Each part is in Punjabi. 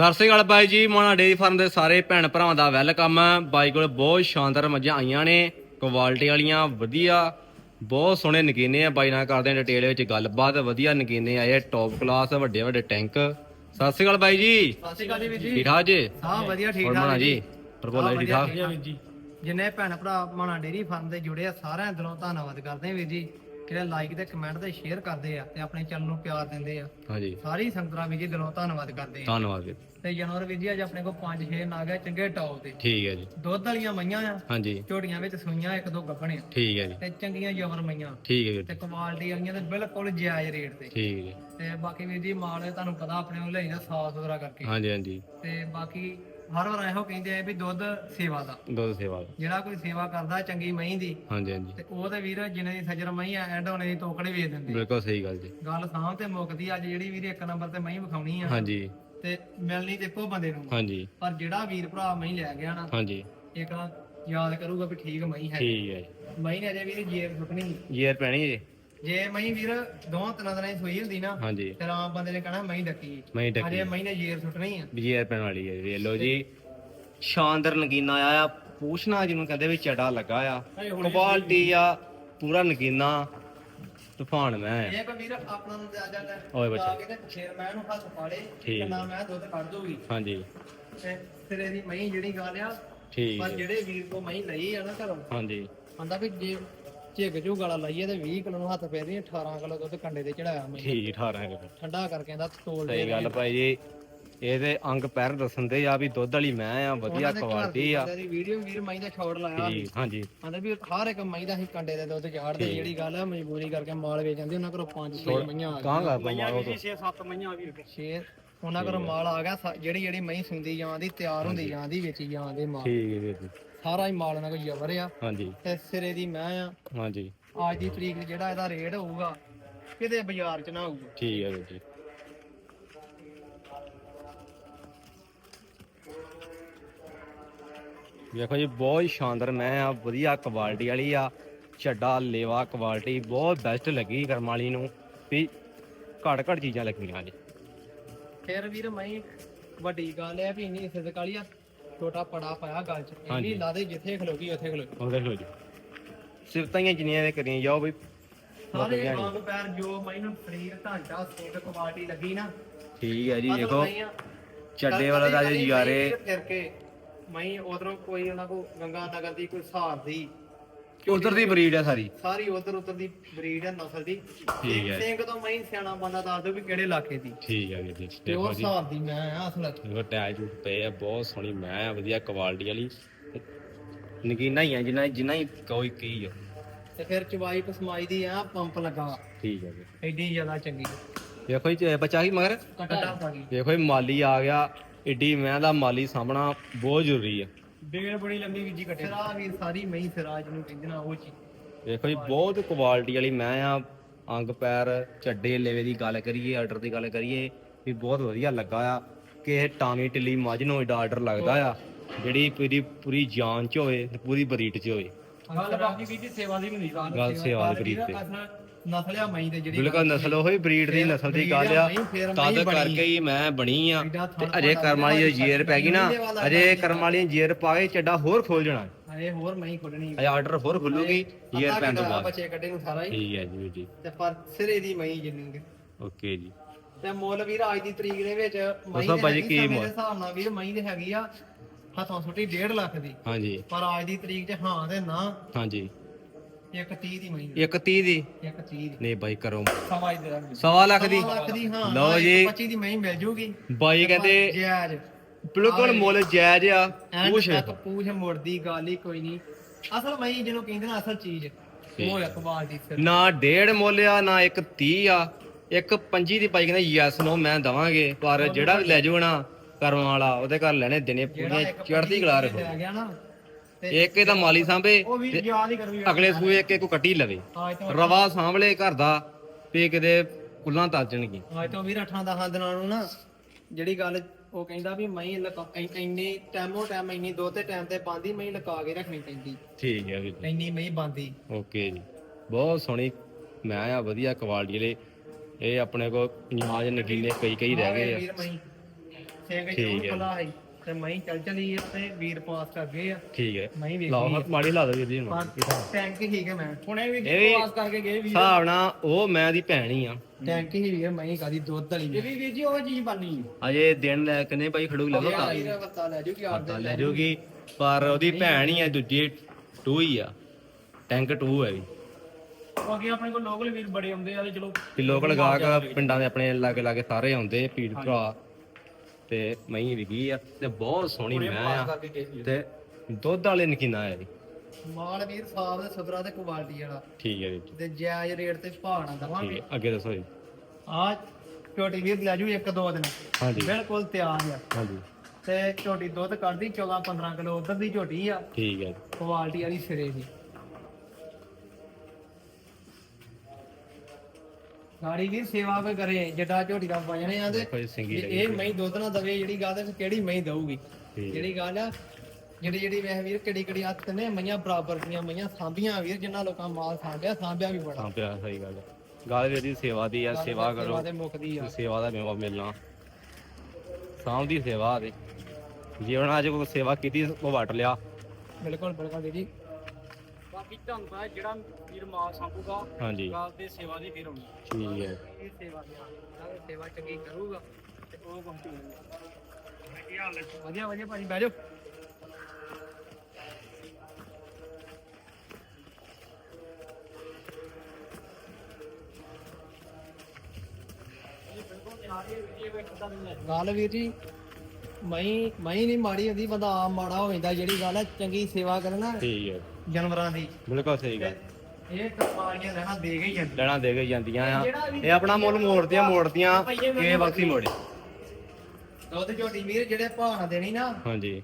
ਸਤਿ ਸ਼੍ਰੀ ਅਕਾਲ ਬਾਈ ਜੀ ਮੋਨਾ ਡੇਰੀ ਫਾਰਮ ਦੇ ਸਾਰੇ ਭੈਣ ਭਰਾਵਾਂ ਦਾ ਵੈਲਕਮ। ਬਾਈ ਕੋਲ ਬਹੁਤ ਸ਼ਾਨਦਾਰ ਮੱਝਾਂ ਆਈਆਂ ਨੇ ਕੁਆਲਿਟੀ ਵਾਲੀਆਂ ਵਧੀਆ ਬਹੁਤ ਸੋਹਣੇ ਨਗੀਨੇ ਆ। ਬਾਈ ਨਾਲ ਕਰਦੇ ਆ ਡਿਟੇਲ ਵਿੱਚ ਗੱਲਬਾਤ ਵਧੀਆ ਨਗੀਨੇ ਆਏ ਟੌਪ ਕਲਾਸ ਵੱਡੇ ਵੱਡੇ ਟੈਂਕ ਸਤਿ ਸ਼੍ਰੀ ਅਕਾਲ ਬਾਈ ਜੀ। ਸਤਿ ਸ਼੍ਰੀ ਅਕਾਲ ਜੀ ਠੀਕ ਠਾਕ ਜੀ? ਹਾਂ ਵਧੀਆ ਠੀਕ ਠਾਕ ਮੋਨਾ ਜੀ? ਜੀ। ਪਰਬੋਲਾ ਜੀ ਠੀਕ ਠਾਕ? ਜਿੰਨੇ ਭੈਣ ਭਰਾ ਮਾਣਾ ਡੇਰੀ ਫਾਰਮ ਦੇ ਜੁੜੇ ਆ ਸਾਰਿਆਂ ਦਿਲੋਂ ਧੰਨਵਾਦ ਕਰਦੇ ਆ ਵੀਰ ਜੀ। ਜਿਹੜੇ ਲਾਈਕ ਤੇ ਕਮੈਂਟ ਤੇ ਸ਼ੇਅਰ ਕਰਦੇ ਆ ਤੇ ਆਪਣੇ ਚੈਨਲ ਨੂੰ ਪਿਆਰ ਦਿੰਦੇ ਆ। ਹਾਂਜੀ। ਸਾਰੀ ਸੰਗਤਾਂ ਵੀਰ ਜੀ ਦਿਲੋਂ ਧੰਨਵਾਦ ਕਰਦੇ ਆ। ਧੰਨਵਾਦ ਜੀ ਤੇ ਜਾਨਵਰ ਵੀਰ ਜੀ ਅੱਜ ਆਪਣੇ ਕੋਲ 5-6 ਨਾਗ ਆ ਚੰਗੇ ਟੌਪ ਦੇ। ਠੀਕ ਹੈ ਜੀ। ਦੁੱਧ ਵਾਲੀਆਂ ਮਈਆਂ ਆ ਹਾਂਜੀ। ਝੋਟੀਆਂ ਵਿੱਚ ਸੂਈਆਂ ਇੱਕ ਦੋ ਗੱਭਣੇ ਠੀਕ ਹੈ ਜੀ। ਤੇ ਚੰਗੀਆਂ ਜਵਰ ਮਈਆਂ। ਠੀਕ ਹੈ ਵੀਰ ਤੇ ਕੁਆਲਿਟੀ ਵਾਲੀਆਂ ਤੇ ਬਿਲਕੁਲ ਜਾਇਜ਼ ਰੇਟ ਤੇ। ਠੀਕ ਹੈ ਜੀ। ਤੇ ਬਾਕੀ ਵੀਰ ਜੀ ਮਾਲ ਤੁਹਾਨੂੰ ਪਤਾ ਆਪਣੇ ਕੋਲ ਲਈਦਾ ਸਾਫ਼ ਸੁਥਰਾ ਕਰਕੇ। ਹਾਂਜੀ ਹਾਂਜੀ। ਤੇ ਬਾਕੀ ਹਰ ਵਾਰ ਇਹੋ ਕਹਿੰਦੇ ਆ ਵੀ ਦੁੱਧ ਸੇਵਾ ਦਾ। ਦੁੱਧ ਸੇਵਾ ਦਾ। ਜਿਹੜਾ ਕੋਈ ਸੇਵਾ ਕਰਦਾ ਚੰਗੀ ਮਹੀਂ ਦੀ ਹਾਂਜੀ ਹਾਂਜੀ। ਤੇ ਉਹ ਤੇ ਵੀਰ ਜਿਨੇ ਦੀ ਸੱਜਰ ਮਹੀਂ ਆ ਐਂਡ ਹੋਣੇ ਦੀ ਤੋਕੜੇ ਵੇਚ ਦਿੰਦੇ ਬਿਲਕੁਲ ਸਹੀ ਗੱਲ ਜੀ। ਗੱਲ ਸਾਂਭ ਤੇ ਮੁੱਕਦੀ ਅੱਜ ਜਿਹੜੀ ਵੀਰ ਇੱਕ ਨੰਬਰ ਤੇ ਮਹੀਂ ਵਿਖਾਉਣੀ ਆ ਹਾਂਜੀ। ਤੇ ਮਿਲਣੀ ਤੇ ਇੱਕੋ ਬੰਦੇ ਨੂੰ। ਹਾਂਜੀ। ਪਰ ਜਿਹੜਾ ਵੀਰ ਭਰਾ ਮਹੀਂ ਲੈ ਗਿਆ ਨਾ ਹਾਂਜੀ। ਇੱਕ ਯਾਦ ਕਰੂਗਾ ਵੀ ਠੀਕ ਮਹੀਂ ਹੈ ਠੀਕ ਹੈ ਜੀ। ਮਹੀਂ ਨੇ ਅਜੇ ਵੀਰ ਜੇਰ ਸੁੱਟਣੀ। ਯਾਰ ਪੈਣੀ ਜੀ। ਜੇ ਮਹੀਂ ਵੀਰ ਦੋਹਾਂ ਤਿੰਨਾਂ ਦਿਨਾਂ ਦੀ ਸੋਈ ਹੁੰਦੀ ਨਾ ਹਾਂਜੀ। ਫਿਰ ਆਮ ਬੰਦੇ ਨੇ ਕਹਣਾ ਮਹੀਂ ਡੱਕੀ। ਮੈਂ ਡੱਕੀ। ਅਜੇ ਮਹੀਂ ਨੇ ਜੇਰ ਸੁੱਟਣੀ ਆ। ਬੀਆਰ ਪੈਣ ਵਾਲੀ ਹੈ ਵੇਖ ਲਓ ਜੀ। ਸ਼ਾਨਦਾਰ ਨਗੀਨਾ ਆਇਆ ਆ ਪੂਛਣਾ ਜਿਹਨੂੰ ਕਹਿੰਦੇ ਵੀ ਚੜਾ ਲੱਗਾ ਆ। ਕੁਆਲਿਟੀ ਆ ਪੂਰਾ ਨਗੀਨਾ ਤੂਫਾਨ ਮੈਂ ਆ। ਇਹ ਕੋਈ ਵੀਰ ਆਪਣਾ ਨੂੰ ਜਾ ਜਾ ਓਏ ਬੱਚਾ। ਆ ਕੇ ਤੇ ਸ਼ੇਰ ਮੈਂ ਨੂੰ ਹੱਥ ਪਾੜੇ ਠੀਕ। ਕਿੰਨਾ ਮੈਂ ਦੁੱਧ ਕੱਢ ਦੂਗੀ ਹਾਂਜੀ। ਤੇ ਤੇਰੇ ਦੀ ਮਹੀਂ ਜਿਹੜੀ ਗੱਲ ਆ ਠੀਕ ਪਰ ਜਿਹੜੇ ਵੀਰ ਕੋ ਮਹੀਂ ਲਈ ਆ ਨਾ ਘਰੋਂ ਹਾਂਜੀ। ਆਂਦਾ ਵੀ ਜੇ ਝਿੱਗ ਝੂ ਗਾਲਾ ਲਾਈਏ ਤੇ 20 ਕਿਲੋ ਨੂੰ ਹੱਥ ਫੇਰਨੀ 18 ਕਿਲੋ ਦੁੱਧ ਕੰਡੇ ਤੇ ਚੜਾਇਆ ਮੈਂ। ਠੀਕ 18 ਕਿਲੋ। ਠੰਡਾ ਕਰਕੇ ਆਂਦਾ ਤੋਲ ਦੇ ਸਹੀ ਗੱਲ ਭਾਈ ਜੀ। ਇਹਦੇ ਅੰਗ ਪੈਰ ਦੱਸਣ ਦੇ ਆ ਵੀ ਦੁੱਧ ਵਾਲੀ ਮੈਂ ਆ ਵਧੀਆ ਕੁਆਲਿਟੀ ਆ। ਤੇਰੀ ਵੀਡੀਓ ਵੀਰ ਮਹੀਂ ਦਾ ਛੋੜ ਲਾਇਆ। ਠੀਕ ਹਾਂਜੀ। ਆਂਦਾ ਵੀ ਹਰ ਇੱਕ ਮਹੀਂ ਦਾ ਹੀ ਕੰਡੇ ਦੇ ਦੁੱਧ ਝਾੜਦੇ ਜਿਹੜੀ ਗੱਲ ਆ ਮਜਬੂਰੀ ਕਰਕੇ ਮਾਲ ਵੇਚ ਜਾਂਦੇ ਉਹਨਾਂ ਘਰੋਂ 5 6 ਮਈਆਂ ਆ ਕਾਂ ਗਾ ਮਾਰੋ ਤੋਂ? 6-7 ਮਈਆਂ ਵੀਰ 6 ਉਹਨਾਂ ਘਰੋਂ ਮਾਲ ਆ ਗਿਆ ਜਿਹੜੀ ਜਿਹੜੀ ਮਹੀਂ ਸੁੰਦੀ ਜਾਂਦੀ ਤਿਆਰ ਹੁੰਦੀ ਜਾਂਦੀ ਵੇਚੀ ਜਾਂਦੇ ਮਾਲ। ਠੀਕ ਹੈ ਜੀ। ਸਾਰਾ ਹੀ ਮਾਲ ਉਹਨਾਂ ਕੋਲ ਜਵਰ ਆ। ਹਾਂਜੀ। ਤੇ ਸਿਰੇ ਦੀ ਮੈਂ ਆ। ਹਾਂਜੀ। ਅੱਜ ਦੀ ਤਰੀਕ 'ਚ ਜਿਹੜਾ ਇਹਦਾ ਰੇਟ ਹੋਊਗਾ ਕਿਤੇ ਬਾਜ਼ਾਰ 'ਚ ਨਾ ਹੋਊਗਾ। ਠੀਕ ਹੈ ਵੀਰ ਜੀ। ਵੇਖੋ ਜੀ ਬਹੁਤ ਹੀ ਸ਼ਾਨਦਾਰ ਮੈਂ ਆ ਵਧੀਆ ਕੁਆਲਿਟੀ ਵਾਲੀ ਆ ਛੱਡਾ ਲੇਵਾ ਕੁਆਲਿਟੀ ਬਹੁਤ ਬੈਸਟ ਲੱਗੀ ਕਰਮ ਵਾਲੀ ਨੂੰ ਵੀ ਘੜ ਘੜ ਚੀਜ਼ਾਂ ਲੱਗੀਆਂ ਜੀ ਫਿਰ ਵੀਰ ਮੈਂ ਵੱਡੀ ਗੱਲ ਹੈ ਵੀ ਇੰਨੀ ਸਿੱਧਕ ਵਾਲੀ ਆ ਛੋਟਾ ਪੜਾ ਪਾਇਆ ਗੱਲ 'ਚ। ਇੰਨੀ ਲਾ ਦੇ ਜਿੱਥੇ ਖਲੋਗੀ ਉੱਥੇ ਖਲੋਗੀ ਉਹ ਦੇਖ ਲਓ ਜੀ ਸਿਫਤਾਂ ਹੀ ਜਿੰਨੀਆਂ ਦੇ ਕਰੀਆਂ ਜਾਓ ਬਈ। ਸਾਰੇ ਵਾਂਗ ਪੈਰ ਜੋ ਮੈਨੂੰ ਸਰੀਰ ਢਾਂਚਾ ਸਿੰਘ ਕੁਆਲਿਟੀ ਲੱਗੀ ਨਾ। ਠੀਕ ਹੈ ਜੀ ਦੇਖੋ ਆ। ਚੱਡੇ ਵਾਲਾ ਦਾ ਜੀ ਯਾਰੇ ਫਿਰ ਕੇ ਮੈਂ ਉਧਰੋਂ ਕੋਈ ਉਹਨਾਂ ਕੋ ਗੰਗਾ ਨਗਰ ਦੀ ਕੋਈ ਸਹਾਰ ਦੀ ਉਧਰ ਦੀ ਬਰੀਡ ਆ ਸਾਰੀ? ਸਾਰੀ ਉਧਰ ਉਧਰ ਦੀ ਬਰੀਡ ਹੈ ਨਸਲ ਦੀ। ਠੀਕ ਹੈ ਸਿੰਘ ਤੋਂ ਮੈਂ ਸਿਆਣਾ ਬੰਦਾ ਦੱਸ ਦਿਓ ਵੀ ਕਿਹੜੇ ਇਲਾਕੇ ਦੀ। ਠੀਕ ਹੈ ਵੀਰ ਜੀ ਤੇ ਉਹ ਦੇਖੋ ਜੀ ਹਿਸਾਬ ਦੀ ਮੈਂ ਆ ਅਸਲ ਟੈਜ ਟੂਜ ਪਏ ਆ ਬਹੁਤ ਸੋਹਣੀ ਮੈਂ ਆ ਵਧੀਆ ਕੁਆਲਿਟੀ ਵਾਲੀ। ਨਗੀਨਾ ਹੀ ਆ ਜਿੰਨਾ ਜਿੰਨਾ ਹੀ ਕੋਈ ਕੀ ਆ ਤੇ ਫਿਰ ਚਵਾਈ ਕਸਮਾਈ ਦੀ ਆ ਪੰਪ ਲੱਗਾ। ਠੀਕ ਹੈ ਜੀ ਐਡੀ ਜ਼ਿਆਦਾ ਚੰਗੀ ਦੇਖੋ ਜੀ ਇਹ ਬੱਚਾ ਕੀ ਮਗਰ? ਕਟਾ ਪਾ ਗਈ। ਦੇਖੋ ਜੀ ਮਾਲੀ ਆ ਗਿਆ। ਏਡੀ ਮੈਂ ਦਾ ਮਾਲੀ ਸਾਹਮਣਾ ਬਹੁਤ ਜ਼ਰੂਰੀ ਆ। ਡੇਢ ਬੜੀ ਲੰਬੀ ਵੀਜੀ ਕੱਟੇ ਸਿਰਾ ਵੀਰ ਸਾਰੀ ਮਈ ਸਿਰਾਜ ਨੂੰ ਕਹਿੰਦੇ ਨਾ ਉਹ ਚੀਜ਼। ਦੇਖੋ ਜੀ ਬਹੁਤ ਕੁਆਲਿਟੀ ਵਾਲੀ ਮੈਂ ਆ ਅੰਗ ਪੈਰ ਚੱਡੇ ਲੇਵੇ ਦੀ ਗੱਲ ਕਰੀਏ ਆਰਡਰ ਦੀ ਗੱਲ ਕਰੀਏ ਵੀ ਬਹੁਤ ਵਧੀਆ ਲੱਗਾ ਆ। ਕਿ ਇਹ ਟਾਮੀ ਟਿੱਲੀ ਮੱਝ ਨੂੰ ਏਡਾ ਆਰਡਰ ਲੱਗਦਾ ਆ ਜਿਹੜੀ ਪੂਰੀ ਪੂਰੀ ਜਾਨ ਚ ਹੋਵੇ ਤੇ ਪੂਰੀ ਬਰੀਟ ਚ ਹੋਵੇ। ਗੱਲ ਬਾਕੀ ਵੀਜੀ ਸੇਵਾ ਦੀ ਹੁੰਦੀ ਗੱਲ ਸੇਵਾ ਦੀ ਬਰੀਡ ਤੇ। ਨਸਲ ਆ ਮਈ ਜਿਹੜੀ ਬਿਲਕੁਲ ਨਸਲ ਉਹੀ ਬਰੀਡ ਦੀ ਨਸਲ ਦੀ ਗੱਲ ਆ ਤਦ ਕਰਕੇ ਹੀ ਮੈਂ ਬਣੀ ਆ। ਤੇ ਅਜੇ ਕਰਮ ਵਾਲੀ ਜੇਰ ਪੈ ਗਈ ਨਾ ਅਜੇ ਕਰਮ ਵਾਲੀ ਜੇਰ ਪਾ ਕੇ ਚੱਡਾ ਹੋਰ ਖੋਲ ਜਾਣਾ। ਅਰੇ ਹੋਰ ਮਈ ਖੁੱਲਣੀ ਅਜੇ ਆਰਡਰ ਹੋਰ ਖੁੱਲੂਗੀ ਜੇਰ ਪੈਣ ਤੋਂ ਬਾਅਦ। ਬੱਚੇ ਕੱਢੇ ਨੂੰ ਸਾਰਾ ਹੀ। ਠੀਕ ਹੈ ਜੀ ਜੀ। ਤੇ ਪਰ ਸਿਰੇ ਦੀ ਮਈ ਜਿੰਨੀ। ਓਕੇ ਜੀ। ਤੇ ਮੁੱਲ ਵੀਰ ਅੱਜ ਦੀ ਤਰੀਕ ਦੇ ਵਿੱਚ ਮਈ ਦੱਸੋ ਭਾਜੀ ਕੀ ਮੁੱਲ? ਹਿਸਾਬ ਨਾਲ ਵੀਰ ਮਈ ਦੇ ਹੈਗੀ ਆ ਹੱਥੋਂ ਸੁੱਟੀ 1.5 ਲੱਖ ਦੀ। ਹਾਂਜੀ। ਪਰ ਅੱਜ ਦੀ ਤਰੀਕ 'ਚ ਹਾਂ ਤੇ ਨਾ। ਹਾਂਜੀ। ਇੱਕ 30 ਦੀ ਮਈ ਇੱਕ 30 ਦੀ? ਇੱਕ 30 ਦੀ। ਨਹੀਂ ਬਾਈ ਕਰੋ। ਸਵਾ ਹੀ ਦੇ ਦਾਂਗੇ। ਸਵਾ ਲੱਖ ਦੀ? ਸਵਾ ਲੱਖ ਦੀ ਹਾਂ ਲਓ ਜੀ। 25 ਦੀ ਮਈ ਮਿਲ ਜੂਗੀ। ਬਾਈ ਕਹਿੰਦੇ ਜਾਇਜ਼। ਬਿਲਕੁਲ ਮੁੱਲ ਜਾਇਜ਼ ਆ। ਪੁੱਛ। ਤੱਕ ਪੂਛ ਮੁੜਦੀ ਗੱਲ ਹੀ ਕੋਈ ਨਹੀਂ। ਅਸਲ ਮਈ ਜਿਹਨੂੰ ਕਹਿੰਦੇ ਨਾ ਅਸਲ ਚੀਜ਼। ਉਹ ਹੈ ਕਮਾਲ ਦੀ ਫਿਰ। ਨਾ ਡੇਢ ਮੁੱਲ ਆ ਨਾ ਇੱਕ 30 ਆ। ਇੱਕ 25 ਦੀ ਬਾਈ ਕਹਿੰਦਾ ਯੈਸ ਨੋ ਮੈਂ ਦਵਾਂਗੇ। ਪਰ ਜਿਹੜਾ ਵੀ ਲੈ ਜਾਊ ਨਾ ਕਰਮ ਵਾਲਾ ਉਹਦੇ ਘਰ ਲੈਣੇ ਦਿਨੇ ਪੂਰੀਆਂ ਚੜ੍ਹਦੀ ਕਲਾ ਰੱਖੋ ਇੱਕ ਇਹਦਾ ਮਾਲੀ ਸਾਂਭੇ ਉਹ ਵੀ ਯਾਦ ਹੀ ਕਰੂ ਅਗਲੇ ਸੂਏ ਇੱਕ ਇੱਕ ਕੱਟੀ ਲਵੇ। ਤੋਂ ਰਵਾ ਸਾਂਭਲੇ ਘਰ ਦਾ ਵੀ ਕਿਤੇ ਕੁੱਲਾਂ ਤਾਜਣਗੀ ਅੱਜ ਤੋਂ ਵੀਰ ਅੱਠਾਂ ਦਸਾਂ ਦਿਨਾਂ ਨੂੰ ਨਾ ਜਿਹੜੀ ਗੱਲ ਉਹ ਕਹਿੰਦਾ ਵੀ ਮੈਂ ਲਕਾ ਇ- ਇੰਨੀ ਟਾਈਮੋ ਟਾਈਮ ਇੰਨੀ ਦੋ ਤੇ ਟਾਈਮ ਤੇ ਬੰਦੀ ਮੈਂ ਲਕਾ ਕੇ ਰੱਖਣੀ ਪੈਂਦੀ। ਠੀਕ ਹੈ ਵੀਰ ਇੰਨੀ ਮੈਂ ਬੰਦੀ। ਓਕੇ ਜੀ। ਬਹੁਤ ਸੋਹਣੀ ਮੈਂ ਆ ਵਧੀਆ ਕੁਆਲਿਟੀ ਵਾਲੇ। ਇਹ ਆਪਣੇ ਕੋਲ ਨਿਆਜ ਨਗੀਨੇ ਕਈ ਕਈ ਰਹਿ ਗਏ ਆ। ਵੀਰ ਮੈਂ ਸਿੰਘ ਠੀਕ ਚੋਂ ਹੈ। ਖੁੱਲਾ ਹੈ। ਤੇ ਮਹੀਂ ਚੱਲ ਚਲੀ ਆ ਤੇ ਵੀਰ ਪਾਸ ਕਰ ਗਏ ਆ। ਠੀਕ ਹੈ। ਮਹੀਂ ਵੇਖੀ ਲਾਓ ਮਾੜੀ ਲਾ ਦੋ ਵੀਰ ਜੀ ਪਰ ਟੈਂਕ ਹੀ ਹੈ ਮੈਂ। ਹੁਣੇ ਵੀ ਇਹ ਵੀ ਪਾਸ ਕਰਕੇ ਗਏ ਵੀਰ। ਹਿਸਾਬ ਨਾਲ ਉਹ ਮੈਂ ਦੀ ਭੈਣ ਹੀ ਆ। ਟੈਂਕ ਹੀ ਵੀਰ ਮਹੀਂ ਕਾਦੀ ਦੁੱਧ ਵਾਲੀ ਇਹ ਵੀ ਵੀਰ ਜੀ ਉਹ ਚੀਜ਼ ਬਣਨੀ ਅਜੇ ਦਿਨ ਲੈ ਕਿੰਨੇ ਭਾਈ ਖੜੂ ਲੈ ਲੋ ਤਾਂ ਵੀਰ ਬੱਤਾ ਲੈ ਜੂ ਕਿ ਆਪ ਪਤਾ ਲੈ ਜੂਗੀ। ਪਰ ਉਹਦੀ ਭੈਣ ਹੀ ਆ ਦੂਜੀ ਟੂ ਹੀ ਆ। ਟੈਂਕ ਟੂ ਹੈ ਵੀ। ਬਾਕੀ ਆਪਣੇ ਕੋਲ ਲੋਕਲ ਵੀਰ ਬੜੇ ਆਉਂਦੇ ਆ ਤੇ ਚਲੋ ਕਿ ਲੋਕਲ ਗਾਹਕ ਪਿੰਡਾਂ ਦੇ ਆਪਣੇ ਲਾਗੇ ਲਾਗੇ ਸਾਰੇ ਆਉਂਦੇ ਪੀੜ ਭਰਾ ਤੇ ਮਹੀਂ ਵਿਕੀ ਆ ਤੇ ਬਹੁਤ ਸੋਹਣੀ ਮੈਂ ਆ। ਤੇ ਦੁੱਧ ਵਾਲੇ ਨਕੀਨਾ ਆ ਜੀ। ਮਾਲ ਵੀਰ ਸਾਫ਼ ਤੇ ਸੁਥਰਾ ਤੇ ਕੁਆਲਿਟੀ ਵਾਲਾ। ਠੀਕ ਹੈ ਜੀ ਤੇ ਜਾਇਜ਼ ਰੇਟ ਤੇ ਭਾਅ ਨਾਲ ਦਵਾਂਗੇ। ਅੱਗੇ ਦੱਸੋ ਜੀ। ਆ ਛੋਟੀ ਵੀਰ ਲੈ ਜੂ ਇੱਕ ਦੋ ਦਿਨ। ਹਾਂਜੀ। ਬਿਲਕੁਲ ਤਿਆਰ ਆ। ਹਾਂਜੀ। ਤੇ ਝੋਟੀ ਦੁੱਧ ਕੱਢਦੀ 14 15 ਕਿਲੋ ਉਧਰ ਦੀ ਝੋਟੀ ਆ। ਠੀਕ ਹੈ ਕੁਆਲਿਟੀ ਵਾਲੀ ਸਿਰੇ ਦੀ। ਗਾੜੀ ਵੀ ਸੇਵਾ ਕੋਈ ਕਰੇ ਜੱਡਾ ਝੋਟੀ ਦਾ ਵਜਣੇ ਆ ਤੇ ਦੇਖੋ ਜੀ ਸਿੰਗੀ ਜੇ ਲੱਗੀ ਇਹ ਮਹੀਂ ਦੁੱਧ ਨਾ ਦਵੇ ਜਿਹੜੀ ਗੱਲ ਹੈ ਕਿਹੜੀ ਮਹੀਂ ਦਊਗੀ? ਠੀਕ। ਜਿਹੜੀ ਗੱਲ ਆ ਜਿਹੜੀ ਜਿਹੜੀ ਵੇਖ ਵੀਰ ਕਿਹੜੀ ਕਿਹੜੀ ਹੱਥ ਨੇ ਮਈਆਂ ਬਰਾਬਰ ਦੀਆਂ ਮਈਆਂ ਸਾਂਭੀਆਂ ਵੀਰ ਜਿੰਨਾ ਲੋਕਾਂ ਮਾਲ ਸਾਂਭਿਆ ਸਾਂਭਿਆ ਵੀ ਬੜਾ। ਹਾਂ ਪਿਆ ਸਹੀ ਗੱਲ ਹੈ ਗੱਲ ਵੀ ਇਹਦੀ ਸੇਵਾ ਦੀ ਆ ਸੇਵਾ ਕਰੋ। ਤੇ ਮੁੱਕਦੀ ਆ। ਸੇਵਾ ਦਾ ਮੇਵਾ ਮਿਲਣਾ। ਸਾਂਭ ਦੀ ਸੇਵਾ ਦੇ ਜੇ ਉਹਨਾਂ ਅੱਜ ਕੋਈ ਸੇਵਾ ਕੀਤੀ ਉਹ ਵਟ ਲਿਆ। ਬਿਲਕੁਲ ਬਿਲਕੁਲ ਜੀ ਬਾਕੀ ਤੁਹਾਨੂੰ ਪਤਾ ਜਿਹੜਾ ਵੀਰ ਮਾਲ ਸਾਂਭੂਗਾ ਹਾਂਜੀ। ਗੱਲ ਦੇ ਸੇਵਾ ਦੀ ਫਿਰ ਹੋਣੀ। ਠੀਕ ਹੈ। ਇਹ ਸੇਵਾ ਦੀ ਆ ਸੇਵਾ ਚੰਗੀ ਕਰੂਗਾ ਤੇ ਉਹ ਕੰਮ ਕੀ ਹਾਲ ਹੈ ਵਧੀਆ ਵਧੀਆ ਭਾਜੀ ਬਹਿ ਜਾਓ। ਗੱਲ ਵੀਰ ਜੀ ਮਈ ਮਈ ਨਹੀਂ ਮਾੜੀ ਹੁੰਦੀ ਬੰਦਾ ਆਪ ਮਾੜਾ ਹੋ ਜਾਂਦਾ ਜਿਹੜੀ ਗੱਲ ਹੈ ਚੰਗੀ ਸੇਵਾ ਕਰਨਾ ਠੀਕ ਹੈ। ਜਾਨਵਰਾਂ ਦੀ। ਬਿਲਕੁਲ ਸਹੀ ਗੱਲ। ਇਹ ਕਮਾਲੀਆਂ ਰਹਿਣਾ ਦੇ ਗਈ ਜਾਂਦੀ ਲੈਣਾ ਦੇ ਕੇ ਜਾਂਦੀਆਂ ਆ। ਇਹ ਆਪਣਾ ਮੁੱਲ ਮੋੜਦੀਆਂ ਮੋੜਦੀਆਂ ਕਿਵੇਂ ਵਕਤੀ ਮੋੜੇ। ਦੁੱਧ ਝੋਟੀ ਵੀਰ ਜਿਹੜੇ ਨਾਲ ਦੇਣੀ ਨਾ। ਹਾਂਜੀ।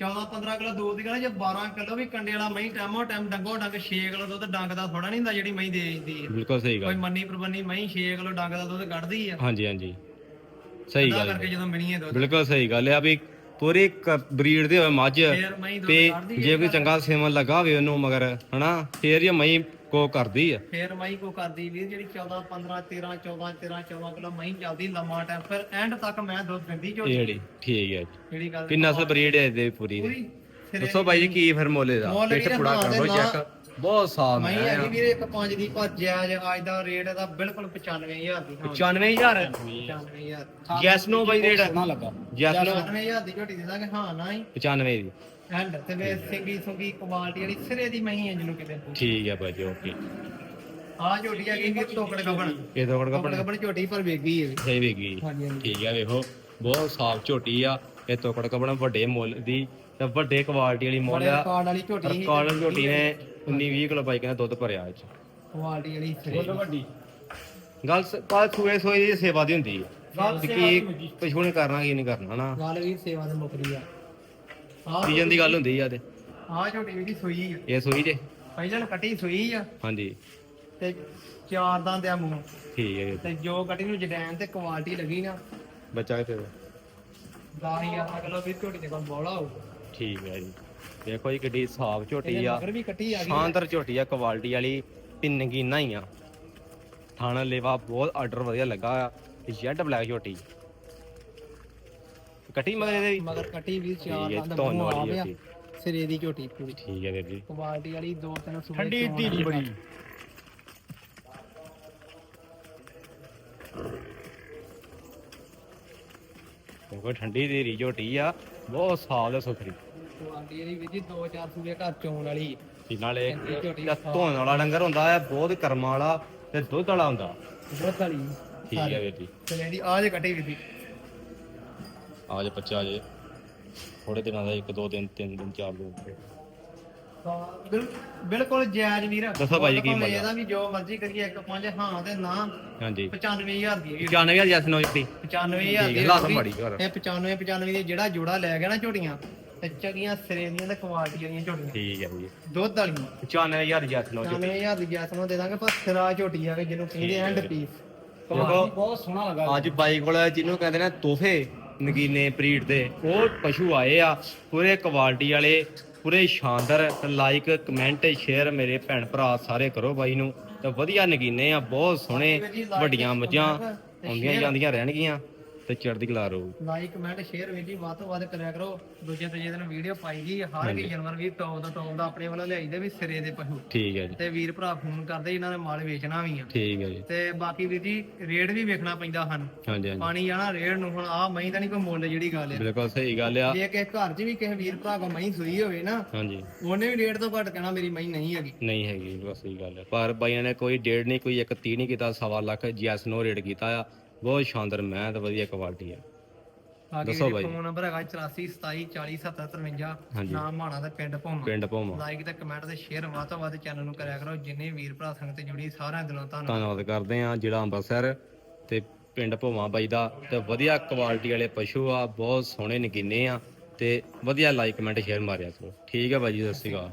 14 15 ਕਿਲੋ ਦੋ ਦੀ ਕਹਿੰਦਾ ਜੇ 12 ਕਿਲੋ ਵੀ ਕੰਡੇ ਵਾਲਾ ਮਹੀਂ ਟਾਈਮੋ ਟਾਈਮ ਡੰਗੋ ਡੰਗ 6 ਕਿਲੋ ਦੁੱਧ ਡੰਗ ਦਾ ਥੋੜਾ ਨਹੀਂ ਹੁੰਦਾ ਜਿਹੜੀ ਮਹੀਂ ਦੇ ਦਿੰਦੀ ਹੈ ਬਿਲਕੁਲ ਸਹੀ ਕੋਈ ਗੱਲ ਮੰਨੀ ਪ੍ਰਬੰਨੀ ਮਹੀਂ 6 ਕਿਲੋ ਡੰਗ ਦਾ ਦੁੱਧ ਕੱਢਦੀ ਆ। ਹਾਂਜੀ ਹਾਂਜੀ। ਸਹੀ ਗੱਲ ਕਰਕੇ ਹੈ। ਜਦੋਂ ਮਿਣੀਏ ਦੁੱਧ। ਬਿਲਕੁਲ ਸਹੀ ਗੱਲ ਹੈ ਵੀ ਪੂਰੀ ਬਰੀਡ ਦੇ ਹੋਵੇ ਮੱਝ ਫੇਰ ਮਹੀਂ ਦੁੱਧ ਤੇ ਕੱਢਦੀ ਜੇ ਕੋਈ ਚੰਗਾ ਸੇਵਨ ਲੱਗਾ ਹੋਵੇ ਉਹਨੂੰ ਮਗਰ ਹਨਾ ਫੇਰ ਹੀ ਮਈ ਕੋ ਕਰਦੀ ਆ। ਫੇਰ ਮਹੀਂ ਕੋ ਕਰਦੀ ਵੀਰ ਜਿਹੜੀ 14 15 13 14 13 14 ਕਿਲੋ ਮਹੀਂ ਚੱਲਦੀ ਲੰਮਾ ਟਾਈਮ ਫਿਰ ਐਂਡ ਤੱਕ ਮੈਂ ਦੁੱਧ ਦਿੰਦੀ ਇਹ ਝੋਟੀ ਜਿਹੜੀ ਠੀਕ ਹੈ ਜੀ। ਜਿਹੜੀ ਗੱਲ ਨਸਲ ਬਰੀਡ ਹੈ ਇਹਦੇ ਪੂਰੀ ਦੀ। ਦੱਸੋ ਬਾਈ ਜੀ ਕੀ ਫਿਰ ਮੁੱਲ ਇਹਦਾ? ਮੁੱਲ ਪਿੱਠ ਵੀਰੇ ਪੂੜਾ ਕਰ ਲਓ ਦੇ ਚੈੱਕ ਬਹੁਤ ਮਹੀਂ ਹੈ ਹੈਗੀ ਵੀਰੇ ਇੱਕ ਪੰਜ ਦੀ ਪਰ ਜਾਇਜ਼ ਅੱਜ ਦਾ ਰੇਟ ਇਹਦਾ ਬਿਲਕੁਲ 95000 ਦੀ ਹਾਂ 95000 95000 ਜੈਸ ਨੋ ਬਾਈ ਰੇਟ ਨਾ ਲੱਗਾ। ਜੈਸ ਨੋ 95000 ਦੀ ਝੋਟੀ ਦੇ ਦਾਂਗੇ ਹਾਂ ਨਾ ਹੀ। 95 ਦੀ। ਐਂਡ ਤੇ ਵੇ ਸਿੰਗੀ ਸੁੰਗੀ ਕੁਆਲਿਟੀ ਵਾਲੀ ਸਿਰੇ ਦੀ ਮਹੀਂ ਹੈ ਜਿਹਨੂੰ ਕਿਤੇ ਠੀਕ ਹੈ ਬਾਈ ਜੀ ਓਕੇ ਆ ਝੋਟੀ ਹੈਗੀ ਵੀਰ ਟੋਕੜ ਗੱਬਣ। ਇਹ ਟੋਕੜ ਗੱਬਣ। ਝੋਟੀ ਪਰ ਵੇਗੀ ਹੈ ਸਹੀ ਵੇਗੀ। ਠੀਕ ਹੈ ਵੇਖੋ ਬਹੁਤ ਸਾਫ਼ ਝੋਟੀ ਆ। ਇਹ ਤੋਕੜ ਕਬਣਾ ਵੱਡੇ ਮੁੱਲ ਦੀ ਤੇ ਵੱਡੇ ਕੁਆਲਿਟੀ ਵਾਲੀ ਮੁੱਲ ਆ। ਰਿਕਾਰਡ ਵਾਲੀ ਝੋਟੀ ਸੀ। ਕਾਲਨ ਝੋਟੀ ਨੇ 19 20 ਕਿਲੋ ਬਾਈ ਕਹਿੰਦਾ ਦੁੱਧ ਭਰਿਆ ਇਹ ਚ ਕੁਆਲਿਟੀ ਵਾਲੀ ਦੀ। ਵੱਡੀ। ਗੱਲ ਕੱਲ ਸੂਏ ਸੂਏ ਦੀ ਸੇਵਾ ਦੀ ਹੁੰਦੀ ਹੈ ਗੱਲ ਕਿ ਕੀ ਪਸ਼ੂ ਨੇ ਕਰਨਾ ਕੀ ਨਹੀਂ ਕਰਨਾ ਨਾ ਗੱਲ ਵੀ ਸੇਵਾ ਦੇ ਮੁਕਰੀ ਆ। ਆ ਸੀਜ਼ਨ ਦੀ ਗੱਲ ਹੁੰਦੀ ਆ ਤੇ। ਆ ਝੋਟੀ ਵੀ ਦੀ ਸੂਈ ਆ। ਇਹ ਸੂਈ ਜੇ। ਪਹਿਲਾਂ ਕੱਟੀ ਸੂਈ ਆ। ਹਾਂਜੀ। ਤੇ ਚਾਰ ਦੰਦ ਆ ਮੂੰਹ। ਠੀਕ ਹੈ ਜੀ। ਤੇ ਜੋ ਕੱਟੀ ਨੂੰ ਜਡੈਨ ਤੇ ਕੁਆਲਿਟੀ ਲੱਗੀ ਨਾ। ਬੱਚਾ ਕਿੱਥੇ 10000 ਕਿਲੋ ਵੀ ਝੋਟੀ ਦੇ ਕੋਲ ਬੋਲਾ ਹੋਊਗਾ। ਠੀਕ ਹੈ ਜੀ। ਦੇਖੋ ਜੀ ਕਿੱਡੀ ਸਾਫ਼ ਝੋਟੀ ਆ। ਮਗਰ ਵੀ ਕੱਟੀ ਆ ਗਈ ਸ਼ਾਨਦਾਰ ਝੋਟੀ ਆ ਕੁਆਲਿਟੀ ਵਾਲੀ ਪਿੰਨਗੀਨਾ ਹੀ ਆ। ਥਾਣਾ ਲੇਵਾ ਬਹੁਤ ਆਰਡਰ ਵਧੀਆ ਲੱਗਾ ਆ ਜੈਡ ਬਲੈਕ ਝੋਟੀ। ਕੱਟੀ ਮਗਰ ਇਹਦੇ ਵੀ? ਮਗਰ ਕੱਟੀ ਵੀ ਚਾਰ ਠੀਕ ਹੈ ਦੰਦ ਧੋਣ ਮੂੰਹ ਵਾਲੀ ਆ ਆ ਗਿਆ ਸਿਰੇ ਦੀ ਝੋਟੀ ਪੂਰੀ। ਠੀਕ ਹੈ ਵੀਰ ਜੀ। ਕੁਆਲਿਟੀ ਵਾਲੀ ਦੋ ਤਿੰਨ ਸੂਏ ਠੰਡੀ ਵਾਲੀ ਬੜੀ। ਦੇਖੋ ਠੰਡੀ ਦੀ ਰੀ ਝੋਟੀ ਆ ਬਹੁਤ ਸਾਫ਼ ਤੇ ਸੁਥਰੀ। ਕੁਆਲਿਟੀ ਵਾਲੀ ਵੀ ਜੀ ਦੋ ਚਾਰ ਸੂਏ ਘਰ ਚੋਣ ਵਾਲੀ। ਤੇ ਨਾਲੇ ਠੰਡੀ ਝੋਟੀ ਜਿਹੜਾ ਧੋਣ ਵਾਲਾ ਡੰਗਰ ਹੁੰਦਾ ਹੈ ਬਹੁਤ ਕਰਮਾਂ ਵਾਲਾ ਤੇ ਦੁੱਧ ਵਾਲਾ ਹੁੰਦਾ। ਦੁੱਧ ਵਾਲੀ। ਠੀਕ ਹੈ ਵੀਰ ਜੀ। ਤੇ ਇਹਦੀ ਆ ਜੇ ਕੱਟੀ ਵੀ ਸੀ ਆ ਜੇ ਬੱਚਾ ਜੇ। ਥੋੜੇ ਦਿਨਾਂ ਦਾ ਇੱਕ ਦੋ ਦਿਨ ਤਿੰਨ ਦਿਨ ਚਾਰ ਦਿਨ। ਹਾਂ, ਬਿਲ- ਬਿਲਕੁਲ ਜਾਇਜ਼ ਵੀਰ। ਦੱਸੋ ਭਾਈ ਜੀ ਕੀ ਭਾਵੇਂ ਮੁੱਲ ਆ? ਇਹਦਾ ਵੀ ਜੋ ਮਰਜ਼ੀ ਕਰੀਏ ਇੱਕ ਪੰਜ ਹਾਂ ਤੇ ਨਾ। ਹਾਂਜੀ। 95000 ਦੀ ਹੈ 95000 ਜੈਸ ਨੋ ਝੋਟੀ 95000 ਠੀਕ ਦੀ। ਇਹ 95 95 ਦੀ ਜਿਹੜਾ ਜੋੜਾ ਲੈ ਗਿਆ ਨਾ ਝੋਟੀਆਂ ਤੇ ਚੰਗੀਆਂ ਸਿਰੇ ਦੀਆਂ ਤੇ ਕੁਆਲਿਟੀ ਵਾਲੀਆਂ ਝੋਟੀਆਂ। ਠੀਕ ਹੈ ਜੀ ਦੁੱਧ ਵਾਲੀਆਂ 95000 ਜੈਸ ਨੋ ਝੋਟੀ 95000 ਦੀ। ਜੈਸ ਨੂੰ ਦੇ ਦਾਂਗੇ ਪਰ ਸਿਰਾ ਝੋਟੀ ਆਵੇ ਜਿਹਨੂੰ ਕਹਿੰਦੇ ਐਂਡ ਪੀਸ ਦੇਖੋ ਬਹੁਤ ਸੋਹਣਾ ਲੱਗਾ ਅੱਜ ਬਾਈ ਕੋਲ ਜਿਹਨੂੰ ਕਹਿੰਦੇ ਨੇ ਤੋਹਫੇ ਨਗੀਨੇ ਪ੍ਰੀਡ ਦੇ ਉਹ ਪਸ਼ੂ ਆਏ ਆ ਪੂਰੇ ਕੁਆਲਿਟੀ ਵਾਲੇ ਪੂਰੇ ਸ਼ਾਨਦਾਰ ਲਾਈਕ ਕਮੈਂਟ ਸ਼ੇਅਰ ਮੇਰੇ ਭੈਣ ਭਰਾ ਸਾਰੇ ਕਰੋ ਬਾਈ ਨੂੰ। ਤੇ ਵਧੀਆ ਨਗੀਨੇ ਆ ਬਹੁਤ ਸੋਹਣੇ ਵੱਡੀਆਂ ਮੱਝਾਂ ਆਉਂਦੀਆਂ ਜਾਂਦੀਆਂ ਰਹਿਣਗੀਆਂ। ਤੇ ਚੜ੍ਹਦੀ ਕਲਾ ਰਹੂ। ਲਾਈਕ ਕਮੈਂਟ ਸ਼ੇਅਰ ਵੀਰ ਜੀ ਵੱਧ ਤੋਂ ਵੱਧ ਕਰਿਆ ਕਰੋ। ਦੂਜੇ ਤੀਜੇ ਦਿਨ ਵੀਡੀਓ ਪਾਈ ਜੀ ਹਰ ਇੱਕ ਜਾਨਵਰ ਵੀ ਟੌਪ ਦਾ ਟੌਪ ਦਾ ਆਪਣੇ ਵੱਲੋਂ ਲਿਆਈਦੇ ਵੀ ਸਿਰੇ ਦੇ ਪਸ਼ੂ। ਠੀਕ ਹੈ ਜੀ। ਤੇ ਵੀਰ ਭਰਾ ਫੋਨ ਕਰਦੇ ਇਹਨਾਂ ਨੇ ਮਾਲ ਵੇਚਣਾ ਵੀ ਆ। ਠੀਕ ਹੈ ਜੀ। ਤੇ ਬਾਕੀ ਵੀਰ ਜੀ ਰੇਟ ਵੀ ਵੇਖਣਾ ਪੈਂਦਾ ਹਨ। ਹਾਂਜੀ ਹਾਂਜੀ। ਪਾਣੀ ਜਾਣਾ ਰੇਟ ਨੂੰ ਹੁਣ ਆ ਮਹੀਂ ਤਾਂ ਨਹੀਂ ਕੋਈ ਮੁੱਲ ਜਿਹੜੀ ਗੱਲ ਆ। ਬਿਲਕੁਲ ਸਹੀ ਗੱਲ ਆ। ਜੇ ਕਿਸੇ ਘਰ 'ਚ ਵੀ ਕਿਸੇ ਵੀਰ ਭਰਾ ਕੋ ਮਹੀਂ ਸੂਈ ਹੋਵੇ ਨਾ ਹਾਂਜੀ। ਉਹਨੇ ਵੀ ਰੇਟ ਤੋਂ ਘੱਟ ਕਹਿਣਾ ਮੇਰੀ ਮਹੀਂ ਨਹੀਂ ਹੈਗੀ। ਨਹੀਂ ਹੈਗੀ ਬਸ ਸਹੀ ਗੱਲ ਹੈ ਪਰ ਬਾਈਆਂ ਨੇ ਕੋਈ ਡੇਢ ਨਹੀਂ ਕੋਈ ਇੱਕ 30 ਨਹੀਂ ਕੀਤਾ ਸਵਾ ਲੱਖ ਜੈਸ ਨੋ ਰੇਟ ਕੀਤਾ ਆ। ਬਹੁਤ ਸ਼ਾਨਦਾਰ ਮੈਂ ਤੇ ਵਧੀਆ ਕੁਆਲਿਟੀ ਆ। ਬਾਕੀ ਦੱਸੋ ਬਾਈ। ਫੋਨ ਨੰਬਰ ਹੈਗਾ 84 27 40 70 53 ਹਾਂਜੀ। ਨਾਮ ਮਾਣਾ ਤੇ ਪਿੰਡ ਭੋਮਾ। ਪਿੰਡ ਭੋਮਾ। ਲਾਈਕ ਤੇ ਕਮੈਂਟ ਤੇ ਸ਼ੇਅਰ ਵੱਧ ਤੋਂ ਵੱਧ ਚੈਨਲ ਨੂੰ ਕਰਿਆ ਕਰੋ। ਜਿੰਨੇ ਵੀਰ ਭਰਾ ਸੰਗਤ ਤੇ ਜੁੜੀ ਸਾਰਿਆਂ ਦਿਲੋਂ ਧੰਨਵਾਦ। ਧੰਨਵਾਦ ਕਰਦੇ ਆ ਜਿਹੜਾ ਅੰਮ੍ਰਿਤਸਰ ਤੇ ਪਿੰਡ ਭੋਮਾ ਬਾਈ ਦਾ। ਤੇ ਵਧੀਆ ਕੁਆਲਿਟੀ ਵਾਲੇ ਪਸ਼ੂ ਆ ਬਹੁਤ ਸੋਹਣੇ ਨਗੀਨੇ ਆ ਤੇ ਵਧੀਆ ਲਾਈਕ ਕਮੈਂਟ ਸ਼ੇਅਰ ਮਾਰਿਆ ਕਰੋ। ਠੀਕ ਹੈ ਬਾਈ ਜੀ ਸਤਿ ਸ਼੍ਰੀ ਅਕਾਲ।